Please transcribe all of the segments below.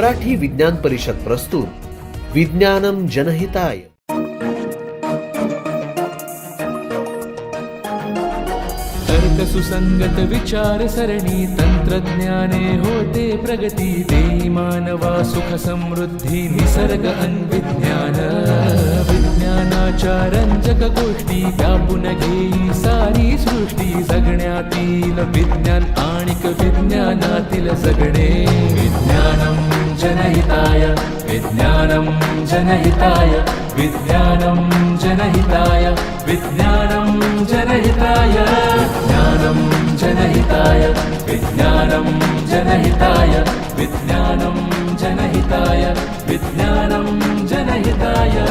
मराठी विज्ञान परिषद प्रस्तुत. विज्ञानम जनहिताय. तर्क सुसंगत विचार सरणी तंत्रज्ञाने होते प्रगती देई मानवा सुख समृद्धी निसर्ग अन्विज्ञान विज्ञानाच्या रंजक गोष्टी व्यापून घेई सारी सृष्टी. जगण्यातील विज्ञान आणि विज्ञानातील जगणे. विज्ञानम जनहिताय विज्ञानम जनहिताय विज्ञानम जनहिताय विज्ञानम जनहिताय. ज्ञानम जनहिताय विज्ञानम जनहिताय विज्ञानम जनहिताय विज्ञानम जनहिताय.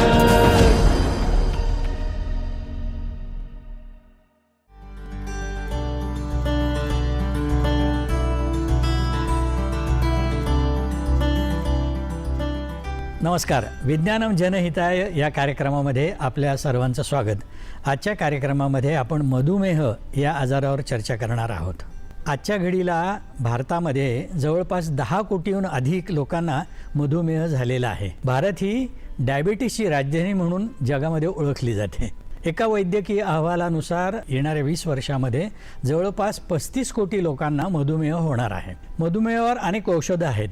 नमस्कार. विज्ञानम जनहिताय या कार्यक्रमामध्ये आपल्या सर्वांचं स्वागत. आजच्या कार्यक्रमामध्ये आपण मधुमेह या आजारावर चर्चा करणार आहोत. आजच्या घडीला भारतामध्ये जवळपास दहा कोटीहून अधिक लोकांना मधुमेह झालेला आहे. भारत ही डायबिटीसची राजधानी म्हणून जगामध्ये ओळखली जाते. एका वैद्यकीय अहवालानुसार येणाऱ्या वीस वर्षामध्ये जवळपास पस्तीस कोटी लोकांना मधुमेह होणार आहे. मधुमेहावर अनेक औषधं आहेत.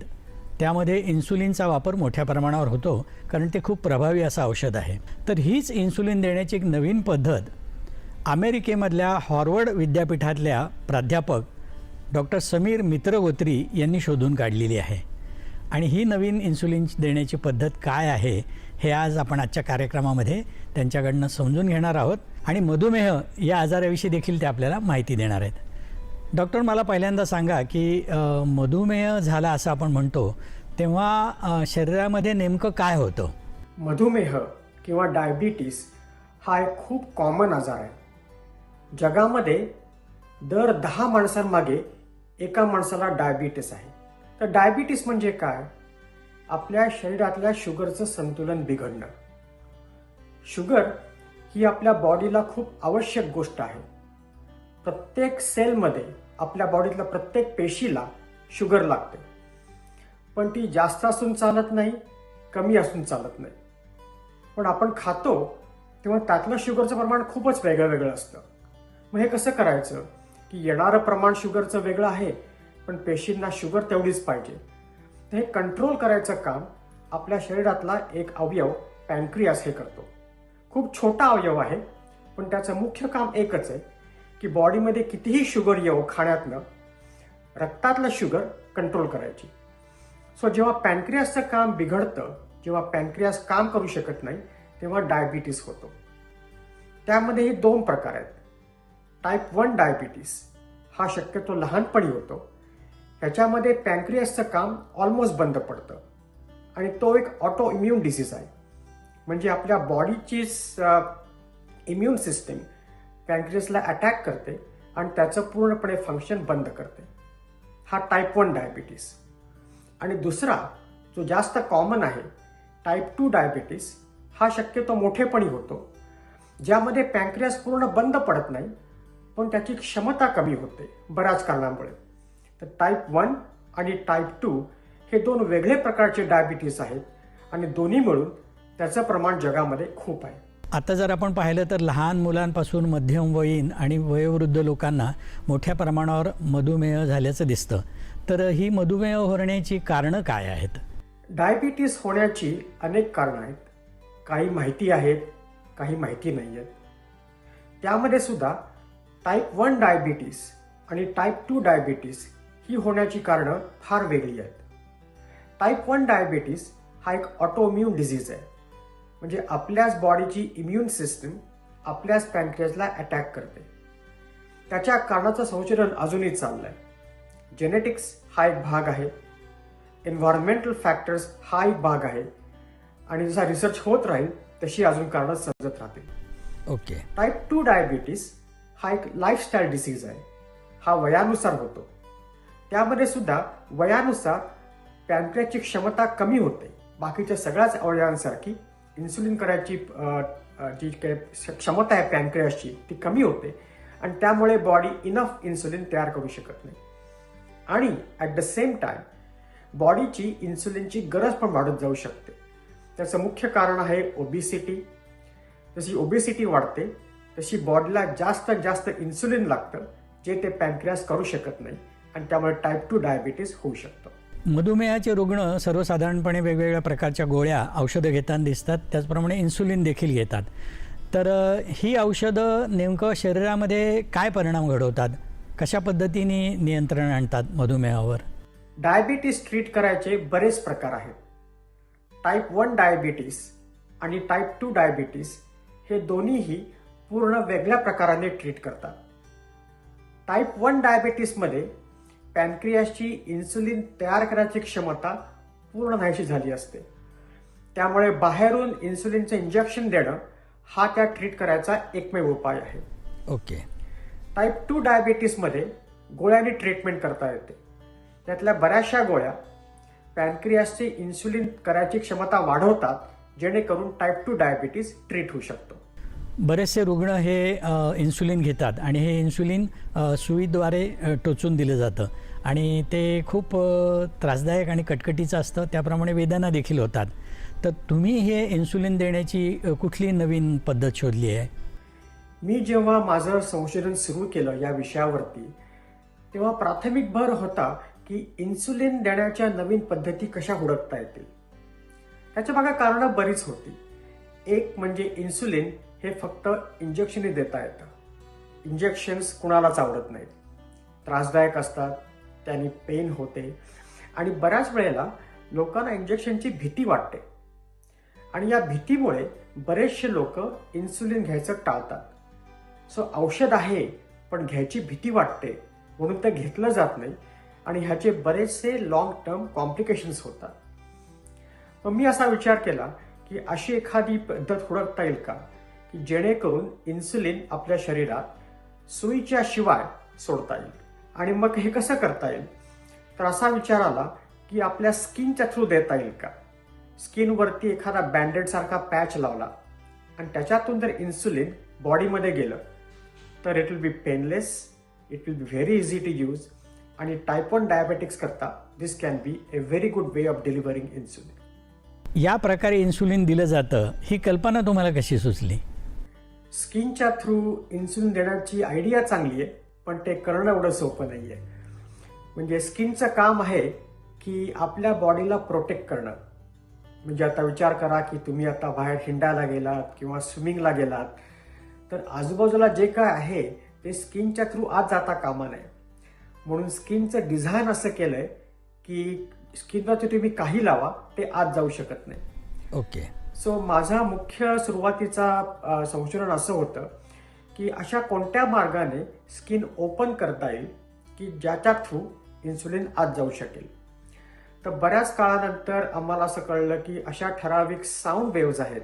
त्यामध्ये इन्सुलिनचा वापर मोठ्या प्रमाणावर होतो कारण ते खूप प्रभावी असं औषध आहे. तर हीच इन्सुलिन देण्याची एक नवीन पद्धत अमेरिकेमधल्या हॉर्वर्ड विद्यापीठातल्या प्राध्यापक डॉक्टर समीर मित्रगोत्री यांनी शोधून काढलेली आहे. आणि ही नवीन इन्सुलिन देण्याची पद्धत काय आहे हे आज आपण आजच्या कार्यक्रमामध्ये त्यांच्याकडनं समजून घेणार आहोत. आणि मधुमेह या आजाराविषयी देखील ते आपल्याला माहिती देणार आहेत. डॉक्टर मला पहिल्यांदा सांगा की मधुमेह झाला असं आपण म्हणतो तेव्हा शरीरामध्ये नेमकं काय होतं? मधुमेह किंवा डायबिटीस हा एक खूप कॉमन आजार आहे. जगामध्ये दर दहा माणसांमागे एका माणसाला डायबिटीस आहे. तर डायबिटीस म्हणजे काय? आपल्या शरीरातल्या शुगरचं संतुलन बिघडणं. शुगर ही आपल्या बॉडीला खूप आवश्यक गोष्ट आहे. प्रत्येक सेलमध्ये आपल्या बॉडीतल्या प्रत्येक पेशीला शुगर लागते. पण ती जास्त असून चालत नाही कमी असून चालत नाही. पण आपण खातो तेव्हा त्यातलं शुगरचं प्रमाण खूपच वेगळं वेगळं असतं. मग हे कसं करायचं? की येणारं प्रमाण शुगरचं वेगळं आहे पण पेशींना शुगर तेवढीच पाहिजे. तर हे कंट्रोल करायचं काम आपल्या शरीरातला एक अवयव पॅन्क्रियास हे करतो. खूप छोटा अवयव आहे पण त्याचं मुख्य काम एकच आहे की बॉडीमध्ये कितीही शुगर येऊ खाण्यातनं रक्तातलं शुगर कंट्रोल करायची. सो जेव्हा पॅनक्रियासचं काम बिघडतं जेव्हा पॅनक्रियास काम करू शकत नाही तेव्हा डायबिटीस होतो. त्यामध्येही दोन प्रकार आहेत. टाईप वन डायबिटीस हा शक्यतो लहानपणी होतो. ह्याच्यामध्ये पॅनक्रियासचं काम ऑलमोस्ट बंद पडतं. आणि तो एक ऑटो इम्युन डिसीज आहे. म्हणजे आपल्या बॉडीची इम्युन सिस्टीम पँक्रियसला अटॅक करते आणि त्याचं पूर्णपणे फंक्शन बंद करते. हा टाईप वन डायबिटीस आणि दुसरा जो जास्त कॉमन आहे टाईप टू डायबिटीस हा शक्यतो मोठेपणी होतो. ज्यामध्ये पॅनक्रियास पूर्ण बंद पडत नाही पण त्याची क्षमता कमी होते बऱ्याच कारणामुळे. तर टाईप वन आणि टाईप टू हे दोन वेगळे प्रकारचे डायबिटीस आहेत आणि दोन्ही मिळून त्याचं प्रमाण जगामध्ये खूप आहे. आता जर आपण पाहिलं तर लहान मुलांपासून मध्यमवयीन आणि वयोवृद्ध लोकांना मोठ्या प्रमाणावर मधुमेह झाल्याचं दिसतं. तर ही मधुमेह होण्याची कारणं काय आहेत? डायबिटीस होण्याची अनेक कारणं आहेत. काही माहिती आहेत काही माहिती नाही आहेत त्यामध्ये सुद्धा टाईप वन डायबिटीस आणि टाईप टू डायबिटीस ही होण्याची कारणं फार वेगळी आहेत. टाईप वन डायबिटीस हा एक ऑटोम्यून डिझीज आहे. म्हणजे आपल्याच बॉडीची इम्युन सिस्टीम आपल्याच पॅनक्रियासला अटॅक करते. त्याच्या कारणाचं संशोधन अजूनही चाललं आहे जेनेटिक्स हा एक भाग आहे. एन्व्हायरमेंटल फॅक्टर्स हा एक भाग आहे. आणि जसा रिसर्च होत राहील तशी अजून कारणं समजत राहतील. ओके. टाईप टू डायबिटीस हा एक लाईफस्टाईल डिसीज आहे. हा वयानुसार होतो. त्यामध्ये सुद्धा वयानुसार पॅनक्रियाची क्षमता कमी होते. बाकीच्या सगळ्याच अवयवांसारखी इन्सुलिन करायची जी काही क्षमता आहे पॅनक्रियासची ती कमी होते. आणि त्यामुळे बॉडी इनफ इन्सुलिन तयार करू शकत नाही. आणि ॲट द सेम टाइम बॉडीची इन्सुलिनची गरज पण वाढत जाऊ शकते. त्याचं मुख्य कारण आहे ओबिसिटी जशी ओबिसिटी वाढते तशी बॉडीला जास्त जास्त इन्सुलिन लागतं जे ते पॅनक्रियास करू शकत नाही. आणि त्यामुळे टाईप टू डायबिटीस होऊ शकतं. मधुमेहाचे रुग्ण सर्वसाधारणपणे वेगवेगळ्या प्रकारच्या गोळ्या औषधं घेताना दिसतात. त्याचप्रमाणे इन्सुलिन देखील घेतात. तर ही औषधं नेमकं शरीरामध्ये काय परिणाम घडवतात? कशा पद्धतीने नियंत्रण आणतात मधुमेहावर? डायबिटीस ट्रीट करायचे बरेच प्रकार आहेत. टाईप वन डायबिटीस आणि टाईप टू डायबिटीस हे दोन्हीही पूर्ण वेगळ्या प्रकाराने ट्रीट करतात. टाईप वन डायबिटीसमध्ये पॅनक्रियासची इन्सुलिन तयार करायची क्षमता पूर्ण नाहीशी झाली असते. त्यामुळे बाहेरून इन्सुलिनचं इंजेक्शन देणं हा त्या ट्रीट करायचा एकमेव उपाय आहे. ओके. टाईप टू डायबिटीसमध्ये गोळ्यांनी ट्रीटमेंट करता येते. त्यातल्या बऱ्याचशा गोळ्या पॅनक्रियासची इन्सुलिन करायची क्षमता वाढवतात जेणेकरून टाईप टू डायबिटीस ट्रीट होऊ शकतो. बरेचसे रुग्ण हे इन्सुलिन घेतात आणि हे इन्सुलिन सुईद्वारे टोचून दिलं जातं. आणि ते खूप त्रासदायक आणि कटकटीचं असतं. त्याप्रमाणे वेदना देखील होतात. तर तुम्ही हे इन्सुलिन देण्याची कुठली नवीन पद्धत शोधली आहे? मी जेव्हा माझं संशोधन सुरू केलं या विषयावरती तेव्हा प्राथमिक भर होता की इन्सुलिन देण्याच्या नवीन पद्धती कशा हुडकता येतील. त्याच्यामागे कारणं बरीच होती. एक म्हणजे इन्सुलिन हे फक्त इंजेक्शनही देता येतं. इंजेक्शन्स कुणालाच आवडत नाहीत. त्रासदायक असतात. त्याने पेन होते. आणि बऱ्याच वेळेला लोकांना इंजेक्शनची भीती वाटते. आणि या भीतीमुळे बरेचसे लोक इन्सुलिन घ्यायचं टाळतात. सो औषध आहे पण घ्यायची भीती वाटते. म्हणून ते घेतलं जात नाही. आणि ह्याचे बरेचसे लॉंग टर्म कॉम्प्लिकेशन्स होतात. मग मी असा विचार केला की अशी एखादी पद्धत हुडकता येईल का? की जेणेकरून इन्सुलिन आपल्या शरीरात सुईच्या शिवाय सोडता येईल. आणि मग हे कसं करता येईल? तर असा विचार आला की आपल्या स्किनच्या थ्रू देता येईल का? स्किनवरती एखादा बँडेड सारखा पॅच लावला आणि त्याच्यातून जर इन्सुलिन बॉडीमध्ये गेलं तर it will be painless it will be very easy to use आणि टाईप वन डायबेटिक्स करता this can be a very good way of delivering insulin या प्रकारे इन्सुलिन दिलं जातं ही कल्पना तुम्हाला कशी सुचली? स्किनच्या थ्रू इन्सुलिन देण्याची आयडिया चांगली आहे. पण ते करणं एवढं सोपं नाही आहे म्हणजे स्किनचं काम आहे की आपल्या बॉडीला प्रोटेक्ट करणं. म्हणजे आता विचार करा की तुम्ही आता बाहेर हिंडायला गेलात किंवा स्विमिंगला गेलात तर आजूबाजूला जे काय आहे ते स्किनच्या थ्रू आत जाता कामा नये. म्हणून स्किनचं डिझाईन असं केलंय की स्किनवरती तुम्ही काही लावा ते आत जाऊ शकत नाही. ओके. सो माझा मुख्य सुरुवातीचा संशोधन असं होतं की अशा कोणत्या मार्गाने स्किन ओपन करता येईल की ज्याच्या थ्रू इन्सुलिन आत जाऊ शकेल? तर बऱ्याच काळानंतर आम्हाला असं कळलं की अशा ठराविक साऊंड वेव्ज आहेत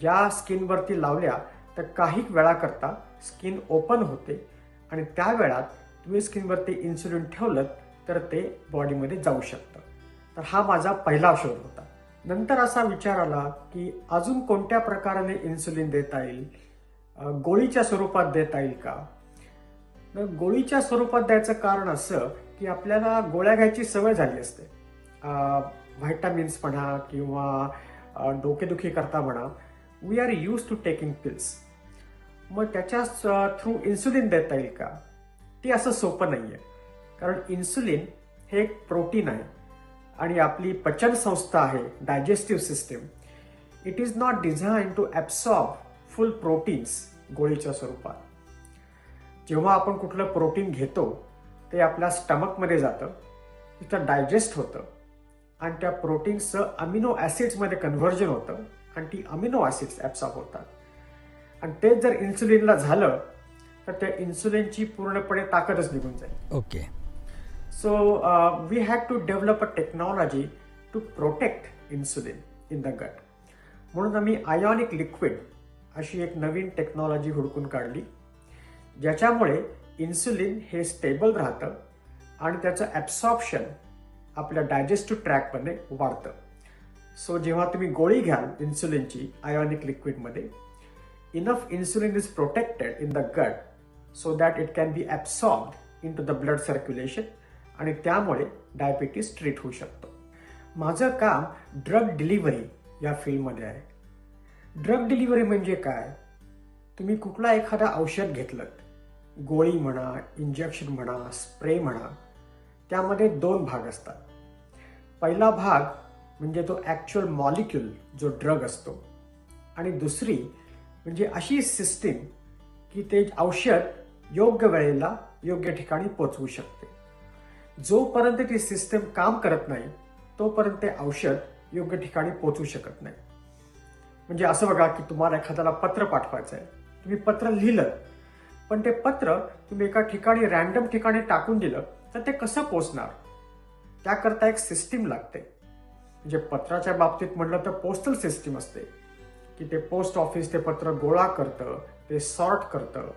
ज्या स्किनवरती लावल्या तर काही वेळाकरता स्किन ओपन होते आणि त्या वेळात तुम्ही स्किनवरती इन्सुलिन ठेवलं तर ते बॉडीमध्ये जाऊ शकतं. तर हा माझा पहिला शोध होता. नंतर असा विचार आला की अजून कोणत्या प्रकाराने इन्सुलिन देता येईल? गोळीच्या स्वरूपात देता येईल का? तर गोळीच्या स्वरूपात द्यायचं कारण असं की आपल्याला गोळ्या घ्यायची सवय झाली असते. व्हायटामिन्स म्हणा किंवा डोकेदुखी करता म्हणा we are use to taking pills मग त्याच्या थ्रू इन्सुलिन देता येईल का? ते असं सोपं नाही आहे कारण इन्सुलिन हे एक प्रोटीन आहे आणि आपली पचन संस्था आहे digestive system it is not design to absorb full proteins गोळीच्या स्वरूपात. जेव्हा आपण कुठलं प्रोटीन घेतो ते आपल्या स्टमकमध्ये जातं तिथं डायजेस्ट होतं आणि त्या प्रोटीन्सचं अमिनो ॲसिड्समध्ये कन्व्हर्जन होतं आणि ती अमिनो ॲसिड्स ॲब्सॉर्ब होतात. आणि ते जर इन्सुलिनला झालं तर त्या इन्सुलिनची पूर्णपणे ताकदच निघून जाईल. Okay uh, we had to develop a technology to protect insulin in the gut. म्हणून आम्ही आयोनिक लिक्विड अशी एक नवीन टेक्नॉलॉजी हुडकून काढली ज्याच्यामुळे इन्सुलिन हे स्टेबल राहतं आणि त्याचं ॲब्सॉप्शन आपल्या डायजेस्टिव्ह ट्रॅकमध्ये वाढतं. सो जेव्हा तुम्ही गोळी घ्याल इन्सुलिनची ionic लिक्विडमध्ये enough insulin is protected in the gut so that it can be absorbed into the blood circulation आणि त्यामुळे डायबिटीस ट्रीट होऊ शकतो. माझं काम ड्रग डिलिव्हरी या फील्डमध्ये आहे. ड्रग डिलिव्हरी म्हणजे काय? तुम्ही कुठला एखादा औषध घेतलं गोळी म्हणा इंजेक्शन म्हणा स्प्रे म्हणा त्यामध्ये दोन भाग असतात. पहिला भाग म्हणजे तो ॲक्च्युअल मॉलिक्यूल जो ड्रग असतो. आणि दुसरी म्हणजे अशी सिस्टीम की ते औषध योग्य वेळेला योग्य ठिकाणी पोचवू शकते. जोपर्यंत ती सिस्टीम काम करत नाही तोपर्यंत ते औषध योग्य ठिकाणी पोचवू शकत नाही. म्हणजे असं बघा की तुम्हाला एखाद्याला पत्र पाठवायचं आहे तुम्ही पत्र लिहिलं पण ते पत्र तुम्ही एका ठिकाणी रॅन्डम ठिकाणी टाकून दिलं तर ते कसं पोचणार? त्याकरता एक सिस्टीम लागते. म्हणजे पत्राच्या बाबतीत म्हटलं तर पोस्टल सिस्टीम असते. की ते पोस्ट ऑफिस ते पत्र गोळा करतं ते सॉर्ट करतं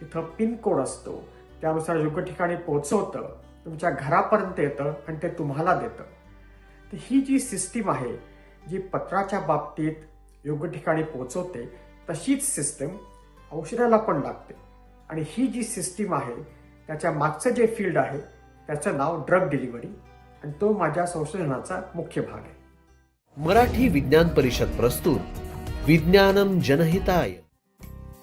तिथं पिनकोड असतो त्यानुसार योग्य ठिकाणी पोचवतं तुमच्या घरापर्यंत येतं आणि ते तुम्हाला देतं. तर ही जी सिस्टीम आहे जी पत्राच्या बाबतीत योग्य ठिकाणी पोचवते तशीच सिस्टीम औषधाला पण लागते. आणि ही जी सिस्टीम आहे त्याच्या मागचं जे फील्ड आहे त्याचं नाव ड्रग डिलिव्हरी आणि तो माझ्या संशोधनाचा मुख्य भाग आहे. मराठी विज्ञान परिषद प्रस्तुत विज्ञानम जनहिताय.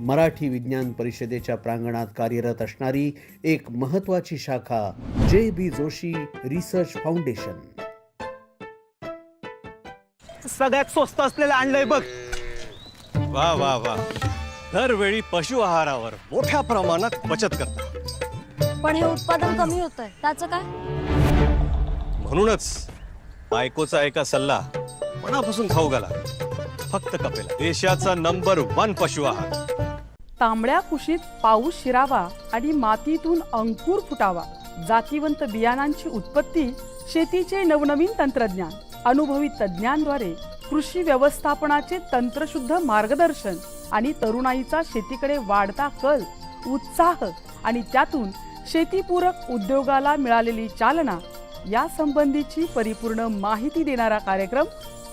Marathi विज्ञान परिषदेच्या प्रांगणात कार्यरत असणारी एक महत्वाची शाखा जे बी जोशी रिसर्च फाउंडेशन. सगळ्यात स्वस्त असलेलं आणलंय बघ. वा वा वा. दरवेळी पशु आहारावर मोठ्या प्रमाणात बचत करता पण हे उत्पादन कमी होत आहे त्याचं काय? म्हणूनच बायकोचा एका सल्ला मनापासून खाऊ घाला. फक्त कपेला. देशाचा नंबर वन पशु आहार. तांबड्या कुशीत पाऊस शिरावा आणि मातीतून अंकुर फुटावा. जातीवंत बियाणांची उत्पत्ती शेतीचे नवनवीन तंत्रज्ञान अनुभवी तज्ज्ञांद्वारे कृषी व्यवस्थापनाचे तंत्रशुद्ध मार्गदर्शन आणि तरुणाईचा शेतीकडे वाढता कल उत्साह आणि त्यातून शेतीपूरक उद्योगाला मिळालेली चालना या संबंधीची परिपूर्ण माहिती देणारा कार्यक्रम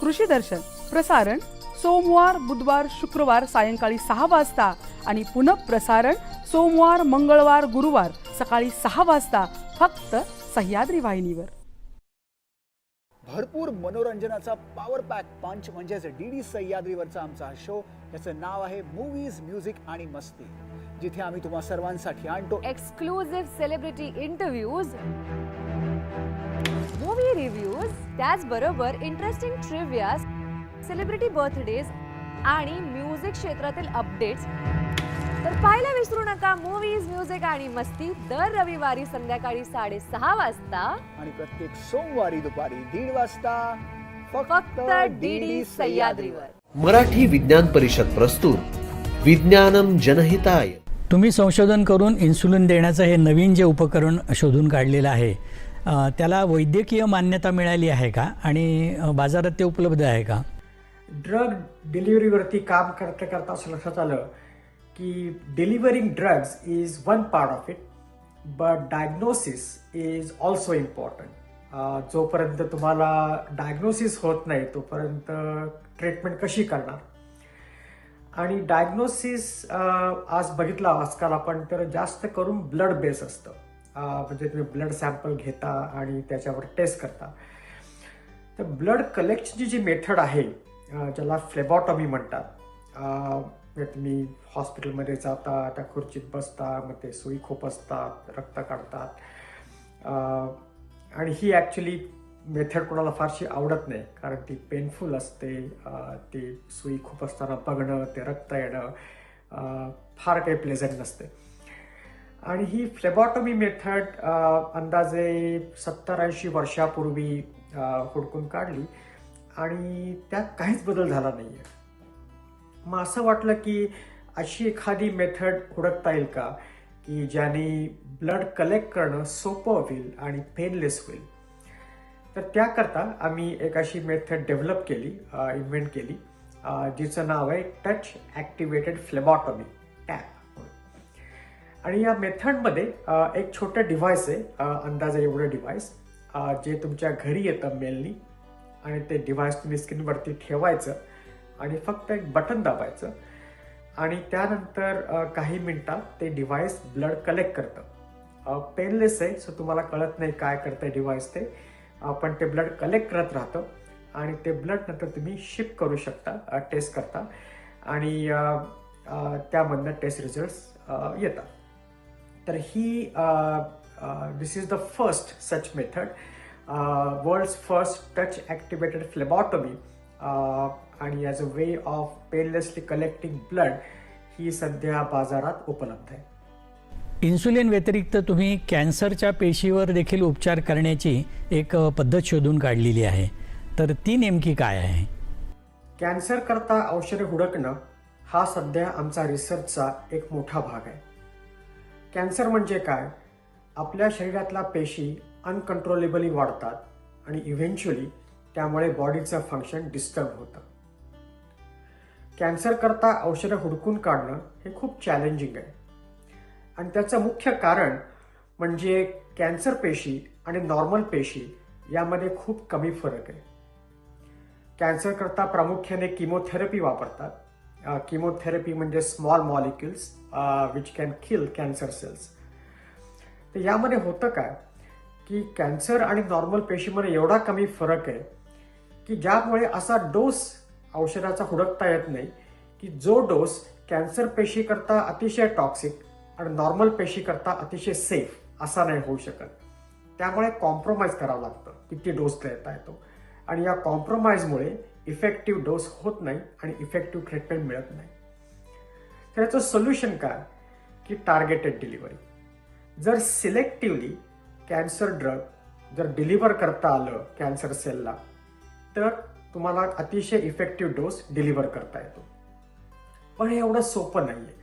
कृषी दर्शन प्रसारण सोमवार बुधवार शुक्रवार सायंकाळी सहा वाजता आणि पुनः प्रसारण सोमवार मंगळवार गुरुवार सकाळी सहा वाजता फक्त सह्याद्री वाहिनीवर. भरपूर मनोरंजनाचा पॉवर पॅक पंच म्हणजेच डी डी सह्याद्रीवरचा आमचा हा शो याचं नाव आहे मूवीज म्युझिक आणि मस्ती जिथे आम्ही तुम्हा सर्वांसाठी आणतो. Exclusive celebrity interviews movie reviews त्याचबरोबर इंटरेस्टिंग ट्रिव्हिया सेलिब्रिटी बर्थडेज आणि म्युझिक क्षेत्रातील अपडेट्स तर पाहायला विसरू नका मूवीज म्युझिक आणि मस्ती दर रविवारी संध्याकाळी साडेसहा वाजता. आणि प्रत्येक सोमवारी दुपारी दीड वाजता फक्त डी डी सह्याद्रीवर. मराठी विज्ञान परिषद प्रस्तुत विज्ञानम जनहिताय. तुम्ही संशोधन करून इन्सुलिन देण्याचं हे नवीन जे उपकरण शोधून काढलेलं आहे त्याला वैद्यकीय मान्यता मिळाली आहे का? आणि बाजारात ते उपलब्ध आहे का? ड्रग डिलिव्हरीवरती काम करता करता असं लक्षात आलं की delivering drugs is one part of it but diagnosis is also important जोपर्यंत तुम्हाला डायग्नोसिस होत नाही तोपर्यंत ट्रीटमेंट कशी करणार? आणि डायग्नोसिस आज बघितला आजकाल आपण तर जास्त करून ब्लड बेस असतं. म्हणजे तुम्ही ब्लड सॅम्पल घेता आणि त्याच्यावर टेस्ट करता. तर ब्लड कलेक्शनची जी मेथड आहे ज्याला फ्लेबॉटॉमी म्हणतात. म्हणजे तुम्ही हॉस्पिटलमध्ये जाता त्या खुर्चीत बसता मग ते सुई खोपसतात रक्त काढतात. आणि ही ॲक्च्युली मेथड कोणाला फारशी आवडत नाही कारण ती पेनफुल असते. ती सुई खूप असताना बघणं ते रक्त येणं फार काही प्लेझंट नसते. आणि ही फ्लेबॉटॉमी मेथड अंदाजे सत्तर ऐंशी वर्षापूर्वी हुडकून काढली. आणि त्यात काहीच बदल झाला नाही आहे मग असं वाटलं की अशी एखादी मेथड हुडकता येईल का? की ज्याने ब्लड कलेक्ट करणं सोपं होईल आणि पेनलेस होईल. तर त्याकरता आम्ही एक अशी मेथड डेव्हलप केली इन्व्हेंट केली. जिचं नाव आहे टच ॲक्टिवेटेड फ्लेबॉटॉमी टॅप. आणि या मेथडमध्ये एक छोटं डिव्हाइस आहे अंदाजे एवढं डिव्हाइस जे तुमच्या घरी येतं मेलनी. आणि ते डिव्हाइस तुम्ही स्क्रीनवरती ठेवायचं आणि फक्त एक बटन दाबायचं. आणि त्यानंतर काही मिनटात ते डिव्हाइस ब्लड कलेक्ट करतं. पेनलेस आहे सो तुम्हाला कळत नाही काय करतं डिव्हाइस ते. आपण पण ते ब्लड कलेक्ट करत राहतं. आणि ते ब्लड नंतर तुम्ही शिप करू शकता टेस्ट करता. आणि त्यामधनं टेस्ट रिझल्ट येतात. तर ही this is the first such method world's first touch activated phlebotomy आणि as a way of painlessly collecting blood ही सध्या बाजारात उपलब्ध आहे. इन्सुलिन व्यतिरिक्त तुम्ही कॅन्सरच्या पेशीवर देखील उपचार करण्याची एक पद्धत शोधून काढलेली आहे. तर ती नेमकी काय आहे? कॅन्सर करता औषधे हुडकणं हा सध्या आमचा रिसर्चचा एक मोठा भाग आहे. कॅन्सर म्हणजे काय? आपल्या शरीरातल्या पेशी अनकंट्रोलेबली वाढतात आणि इव्हेंच्युअली त्यामुळे बॉडीचं फंक्शन डिस्टर्ब होतं. कॅन्सर करता औषधं हुडकून काढणं हे खूप चॅलेंजिंग आहे. आणि त्याचं मुख्य कारण म्हणजे कॅन्सर पेशी आणि नॉर्मल पेशी यामध्ये खूप कमी फरक आहे. कॅन्सर करता प्रामुख्याने किमोथेरपी वापरतात. किमोथेरपी म्हणजे small molecules which can kill cancer cells तर यामध्ये होतं काय? की कॅन्सर आणि नॉर्मल पेशीमध्ये एवढा कमी फरक आहे की ज्यामुळे असा डोस औषधाचा हुडकता येत नाही की जो डोस कॅन्सर पेशीकरता अतिशय टॉक्सिक आणि नॉर्मल पेशीकरता अतिशय सेफ असा नाही होऊ शकत. त्यामुळे कॉम्प्रोमाइज करावं लागतं किती डोस देता येतो. आणि या कॉम्प्रोमाइजमुळे इफेक्टिव्ह डोस होत नाही आणि इफेक्टिव्ह ट्रीटमेंट मिळत नाही. तर याचं सोल्युशन काय? की टार्गेटेड डिलिव्हरी जर सिलेक्टिव्हली कॅन्सर ड्रग जर डिलिव्हर करता आलं कॅन्सर सेलला तर तुम्हाला अतिशय इफेक्टिव्ह डोस डिलिव्हर करता येतो. पण हे एवढं सोपं नाही आहे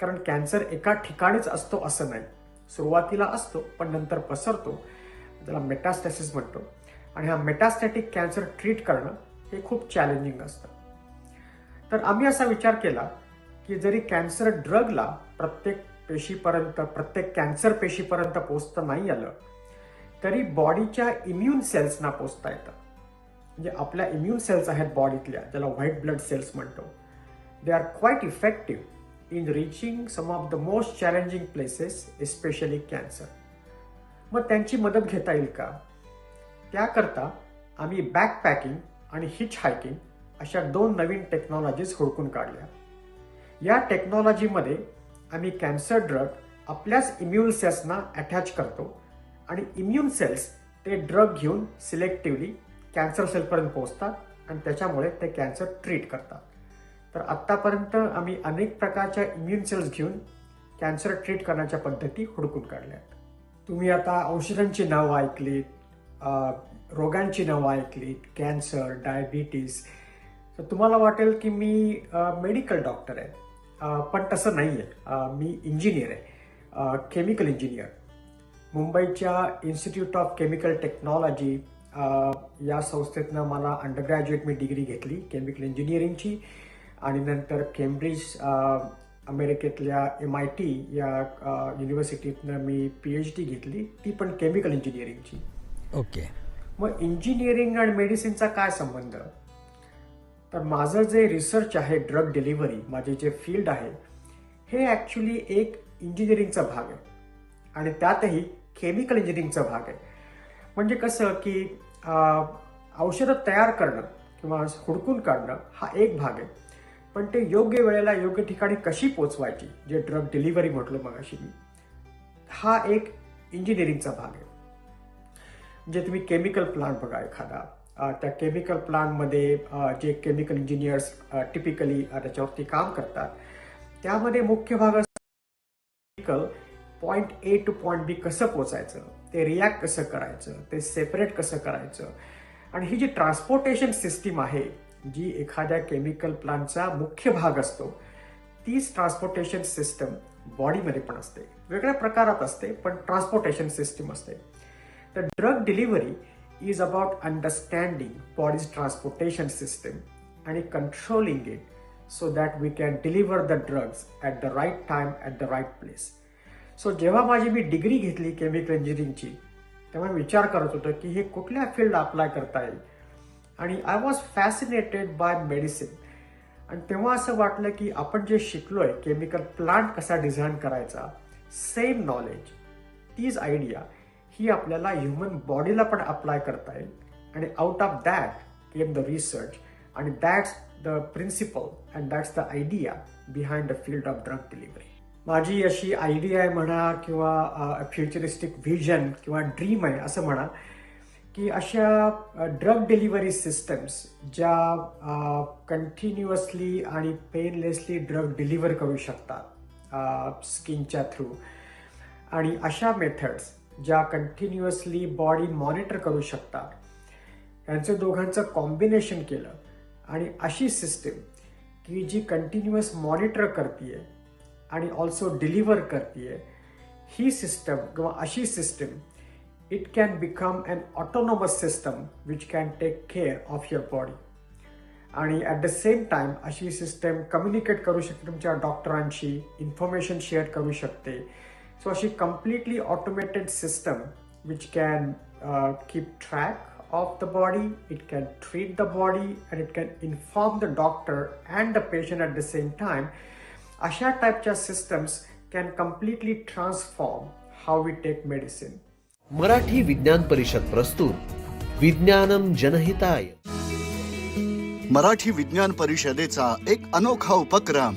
कारण कॅन्सर एका ठिकाणीच असतो असं नाही. सुरुवातीला असतो पण नंतर पसरतो. त्याला मेटास्टॅसिस म्हणतो. आणि हा मेटास्टॅटिक कॅन्सर ट्रीट करणं हे खूप चॅलेंजिंग असतं. तर आम्ही असा विचार केला की जरी कॅन्सर ड्रगला प्रत्येक पेशीपर्यंत प्रत्येक कॅन्सर पेशीपर्यंत पोचता नाही आलं तरी बॉडीच्या इम्युन सेल्सना पोचता येतं. म्हणजे आपल्या इम्युन सेल्स आहेत बॉडीतल्या ज्याला व्हाईट ब्लड सेल्स म्हणतो. They are quite effective in reaching some of the most challenging places especially cancer मग त्यांची मदत घेता येईल का? त्याकरता आम्ही बॅकपॅकिंग आणि हिच हायकिंग अशा दोन नवीन टेक्नॉलॉजीज हुडकून काढल्या. या टेक्नॉलॉजीमध्ये आम्ही कॅन्सर ड्रग आपल्याच इम्युन सेल्सना अटॅच करतो. आणि इम्युन सेल्स ते ड्रग घेऊन सिलेक्टिव्हली कॅन्सर सेलपर्यंत पोहोचतात आणि त्याच्यामुळे ते कॅन्सर ट्रीट करतात. तर आत्तापर्यंत आम्ही अनेक प्रकारच्या इम्युन सेल्स घेऊन कॅन्सर ट्रीट करण्याच्या पद्धती हुडकून काढल्या तुम्ही आता औषधांची नावं ऐकलीत रोगांची नावं ऐकलीत कॅन्सर डायबिटीस तर तुम्हाला वाटेल की मी मेडिकल डॉक्टर आहे. पण तसं नाही आहे मी इंजिनियर आहे. Chemical engineer. मुंबईच्या इन्स्टिट्यूट ऑफ केमिकल टेक्नॉलॉजी या संस्थेतनं मला अंडरग्रॅज्युएट मी डिग्री घेतली केमिकल इंजिनिअरिंगची. आणि नंतर केम्ब्रिज अमेरिकेतल्या एम आय टी या युनिव्हर्सिटीतनं मी पी एच डी घेतली. ती पण केमिकल इंजिनिअरिंगची. ओके. मग इंजिनिअरिंग आणि मेडिसिनचा काय संबंध? तर माझं जे रिसर्च आहे ड्रग डिलिव्हरी माझे जे फील्ड आहे हे ॲक्च्युली एक इंजिनिअरिंगचा भाग आहे. आणि त्यातही केमिकल इंजिनिअरिंगचा भाग आहे. म्हणजे कसं की औषधं तयार करणं किंवा हुडकून काढणं हा एक भाग आहे. पण ते योग्य वेळेला योग्य ठिकाणी कशी पोचवायची जे ड्रग डिलिव्हरी म्हटलो मग अशी मी हा एक इंजिनिअरिंगचा भाग आहे. जे तुम्ही केमिकल प्लांट बघा एखादा त्या केमिकल प्लांटमध्ये जे केमिकल इंजिनियर्स टिपिकली त्याच्यावरती काम करतात. त्यामध्ये मुख्य भाग chemical point A to point B कसं पोचायचं ते रिॲक्ट कसं करायचं ते सेपरेट कसं करायचं? आणि ही जी ट्रान्सपोर्टेशन सिस्टीम आहे जी एखाद्या केमिकल प्लांटचा मुख्य भाग असतो तीच ट्रान्सपोर्टेशन सिस्टम बॉडीमध्ये पण असते. वेगळ्या प्रकारात असते पण ट्रान्सपोर्टेशन सिस्टीम असते. तर drug delivery is about understanding body's transportation system and controlling it so that we can deliver the drugs at the right time at the right place. So जेव्हा माझी मी डिग्री घेतली केमिकल इंजिनिअरिंगची तेव्हा विचार करत होतो की हे कुठल्या फील्ड अप्लाय करता येईल? आणि I was fascinated by medicine आणि तेव्हा असं वाटलं की आपण जे शिकलो आहे केमिकल प्लांट कसा डिझाईन करायचा सेम नॉलेज तीच आयडिया ही आपल्याला ह्युमन बॉडीला पण अप्लाय करता येईल. आणि out of that came the research आणि that's the principle and that's the idea behind the field of drug delivery माझी अशी आयडिया आहे म्हणा किंवा फ्युचरिस्टिक व्हिजन किंवा ड्रीम आहे असं म्हणा की अशा ड्रग डिलिव्हरी सिस्टम्स ज्या कंटिन्युअसली आणि पेनलेसली ड्रग डिलिव्हर करू शकतात स्किनच्या थ्रू आणि अशा मेथड्स ज्या कंटिन्युअसली बॉडी मॉनिटर करू शकतात. यांचं दोघांचं कॉम्बिनेशन केलं. आणि अशी सिस्टीम की जी कंटिन्युअस मॉनिटर करते आणि ऑल्सो डिलिव्हर करते ही सिस्टम किंवा अशी system it can become an autonomous system which can take care of your body आणि ॲट द सेम टाइम अशी सिस्टम कम्युनिकेट करू शकते. तुमच्या डॉक्टरांशी इन्फॉर्मेशन शेअर करू शकते. सो अशी completely automated system which can keep track of the body, it can treat the body, and it can inform the doctor and the patient at the same time. अशा टाईपच्या systems can completely transform how we take medicine Marathi विज्ञान परिषद प्रस्तुत विज्ञानम जनहिताय. मराठी विज्ञान परिषदेचा एक अनोखा उपक्रम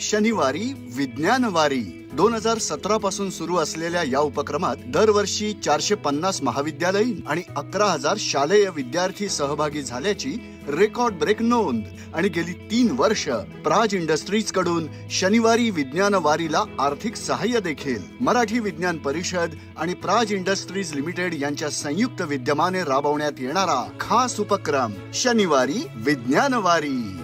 शनिवारी विज्ञानवारी. दोन हजार सतरा पासून सुरू असलेल्या या उपक्रमात दरवर्षी चारशे पन्नास महाविद्यालयीन आणि अकरा हजार शालेय विद्यार्थी सहभागी झाल्याची रेकॉर्ड ब्रेक नोंद आणि गेली तीन वर्ष प्राज इंडस्ट्रीजकडून शनिवारी विज्ञान वारीला आर्थिक सहाय्य देखील. मराठी विज्ञान परिषद आणि प्राज इंडस्ट्रीज लिमिटेड यांच्या संयुक्त विद्यमाने राबवण्यात येणारा खास उपक्रम शनिवारी विज्ञान वारी.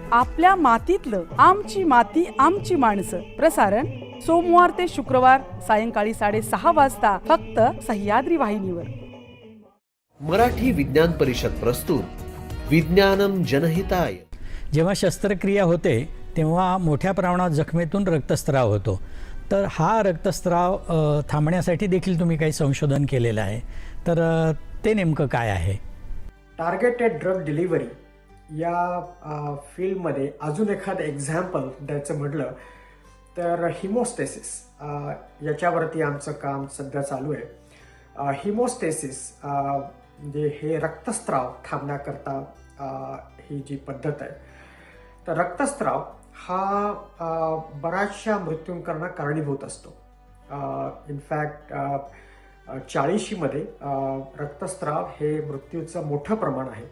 आपल्या मातीतलं आमची माती आमची माणसं. प्रसारण सोमवार ते शुक्रवार सायंकाळी साडेसहा वाजता फक्त सह्याद्री वाहिनीवर. मराठी विज्ञान परिषद प्रस्तुत. विज्ञानम जनहिताय. जेव्हा शस्त्रक्रिया होते तेव्हा मोठ्या प्रमाणात जखमेतून रक्तस्राव होतो. तर हा रक्तस्राव अ, थांबण्यासाठी देखील तुम्ही काही संशोधन केलेलं आहे. तर ते नेमकं काय आहे? टार्गेटेड ड्रग डिलिव्हरी या फील्डमध्ये अजून एखादं एक्झाम्पल द्यायचं म्हटलं तर हिमोस्टेसिस याच्यावरती आमचं काम सध्या चालू आहे. हिमोस्टेसिस म्हणजे हे रक्तस्त्राव थांबण्याकरता ही जी पद्धत आहे. तर रक्तस्त्राव हा बऱ्याचशा मृत्यूंकरणा कारणीभूत असतो. इनफॅक्ट चाळीशीमध्ये रक्तस्त्राव हे मृत्यूचं मोठं प्रमाण आहे.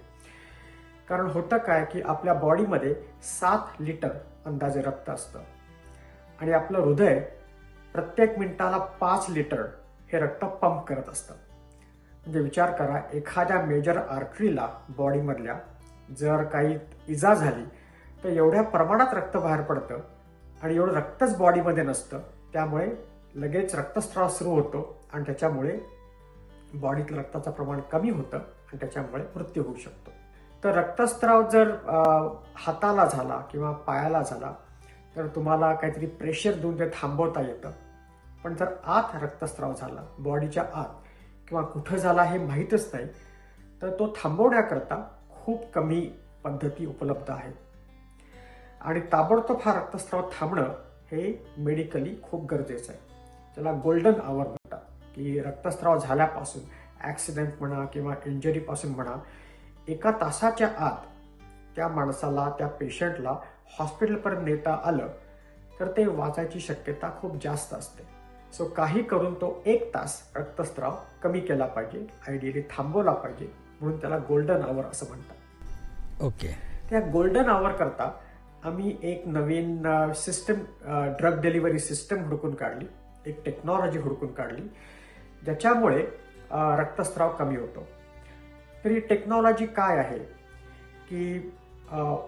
कारण होतं काय की आपल्या बॉडीमध्ये सात लिटर अंदाजे रक्त असतं. आणि आपलं हृदय प्रत्येक मिनिटाला पाच लिटर हे रक्त पंप करत असतं. म्हणजे विचार करा एखाद्या मेजर आर्टरीला बॉडीमधल्या जर काही इजा झाली तर एवढ्या प्रमाणात रक्त बाहेर पडतं आणि एवढं रक्तच बॉडीमध्ये नसतं. त्यामुळे लगेच रक्तस्राव सुरू होतो आणि त्याच्यामुळे बॉडीतलं रक्ताचं प्रमाण कमी होतं आणि त्याच्यामुळे मृत्यू होऊ शकतो. तर रक्तस्राव जर हाताला झाला किंवा पायाला झाला तर तुम्हाला काहीतरी प्रेशर देऊन ते थांबवता येतं. पण जर आत रक्तस्राव झाला बॉडीच्या आत किंवा कुठं झाला हे माहीतच नाही तर तो थांबवण्याकरता खूप कमी पद्धती उपलब्ध आहेत. आणि ताबडतोब हा रक्तस्राव थांबणं हे मेडिकली खूप गरजेचं आहे. त्याला गोल्डन आवर म्हणतात. की रक्तस्राव झाल्यापासून ॲक्सिडेंट म्हणा किंवा इंजरीपासून म्हणा एका तासाच्या आत त्या माणसाला त्या पेशंटला हॉस्पिटलपर्यंत नेता आलं तर ते वाचायची शक्यता खूप जास्त असते. सो काही करून तो एक तास रक्तस्राव कमी केला पाहिजे आयडियली थांबवला पाहिजे म्हणून त्याला गोल्डन आवर असं म्हणतात. ओके त्या गोल्डन आवर करता आम्ही एक नवीन सिस्टम ड्रग डिलिव्हरी सिस्टम हुडकून काढली एक टेक्नॉलॉजी हुडकून काढली ज्याच्यामुळे अ, रक्तस्राव कमी होतो. तर ही टेक्नॉलॉजी काय आहे? की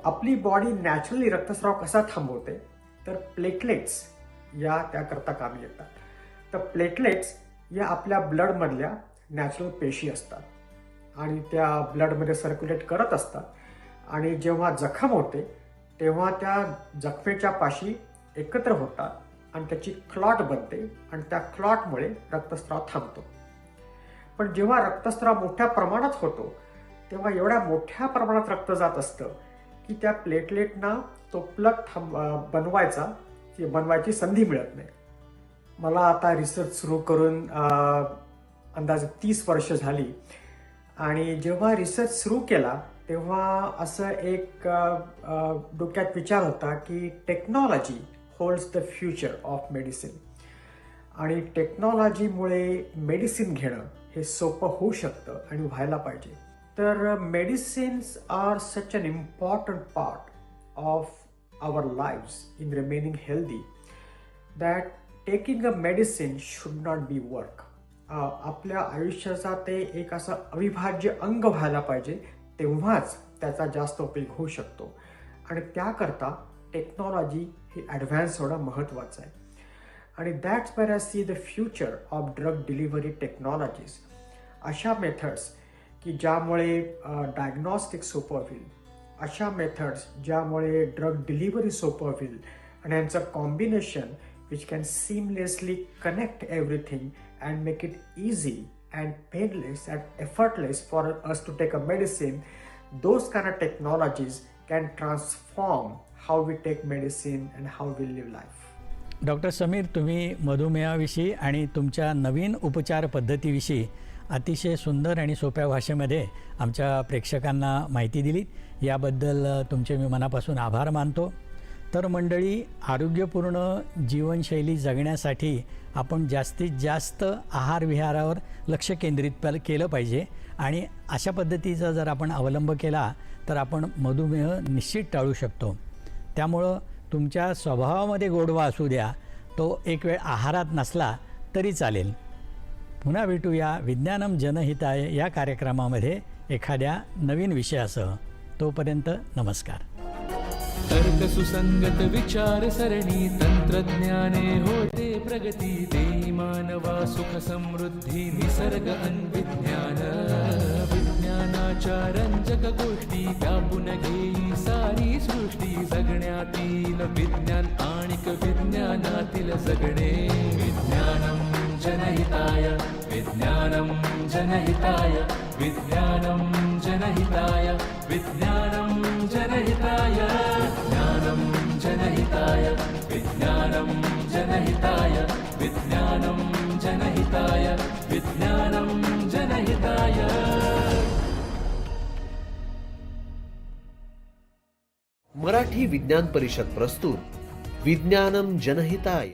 आपली बॉडी नॅचरली रक्तस्राव कसा थांबवते? तर प्लेटलेट्स या त्याकरता कामी येतात. तर प्लेटलेट्स या आपल्या ब्लडमधल्या नॅचरल पेशी असतात आणि त्या ब्लडमध्ये सर्क्युलेट करत असतात. आणि जेव्हा जखम होते तेव्हा त्या जखमेच्या पाशी एकत्र होतात आणि त्याची क्लॉट बनते आणि त्या क्लॉटमुळे रक्तस्राव थांबतो. पण जेव्हा रक्तस्राव मोठ्या प्रमाणात होतो तेव्हा एवढ्या मोठ्या प्रमाणात रक्त जात असतं की त्या प्लेटलेटना तो प्लग थांब बनवायचा बनवायची संधी मिळत नाही. मला आता रिसर्च सुरू करून अंदाजे तीस वर्ष झाली. आणि जेव्हा रिसर्च सुरू केला तेव्हा असं एक डोक्यात विचार होता की technology holds the future of medicine आणि टेक्नॉलॉजीमुळे मेडिसिन घेणं हे सोपं होऊ शकतं आणि व्हायला पाहिजे. तर medicines are such an important part of our lives in remaining healthy that taking a medicine should not be work आपल्या आयुष्याचा ते एक असं अविभाज्य अंग व्हायला पाहिजे तेव्हाच त्याचा जास्त उपयोग होऊ शकतो. आणि त्याकरता टेक्नॉलॉजी ही ॲडव्हान्स होणं महत्त्वाचं आहे. आणि that's where I see the future of drug delivery technologies अशा मेथड्स की ज्यामुळे डायग्नॉस्टिक सोपं होईल अशा मेथड्स ज्यामुळे ड्रग डिलिव्हरी सोपं होईल आणि यांचं combination which can seamlessly connect everything and make it easy and painless and effortless for us to take a medicine. Those kind of technologies can transform how we take medicine and how we live life. Doctor Samir तुम्ही मधुमेहाविषयी आणि तुमच्या नवीन उपचार पद्धतीविषयी अतिशय सुंदर आणि सोप्या भाषेमध्ये आमच्या प्रेक्षकांना माहिती दिली याबद्दल तुमचे मी मनापासून आभार मानतो. तर मंडळी आरोग्यपूर्ण जीवनशैली जगण्यासाठी आपण जास्तीत जास्त आहार विहारावर लक्ष केंद्रित प केलं पाहिजे. आणि अशा पद्धतीचा जर आपण अवलंब केला तर आपण मधुमेह निश्चित टाळू शकतो. त्यामुळं तुमच्या स्वभावामध्ये गोडवा असू द्या तो एक वेळ आहारात नसला तरी चालेल. पुन्हा भेटूया विज्ञानम जनहिताय या कार्यक्रमामध्ये एखाद्या नवीन विषयासह. तोपर्यंत नमस्कार. तर्क सुसंगत विचार सरणी तंत्रज्ञाने होते प्रगती देई मानवा सुख समृद्धी निसर्ग अन्विज्ञान रंजक गोष्टी व्यापून घेई सारी सृष्टी. जगण्यातील विज्ञान आणिक विज्ञानातील जगणे. विज्ञानम जनहिताय विज्ञानम जनहिताय विज्ञानम जनहिताय विज्ञानम जनहिताय. ज्ञानम जनहिताय विज्ञानम जनहिताय विज्ञानम जनहिताय. मराठी विज्ञान परिषद प्रस्तुत. विज्ञानम जनहिताय.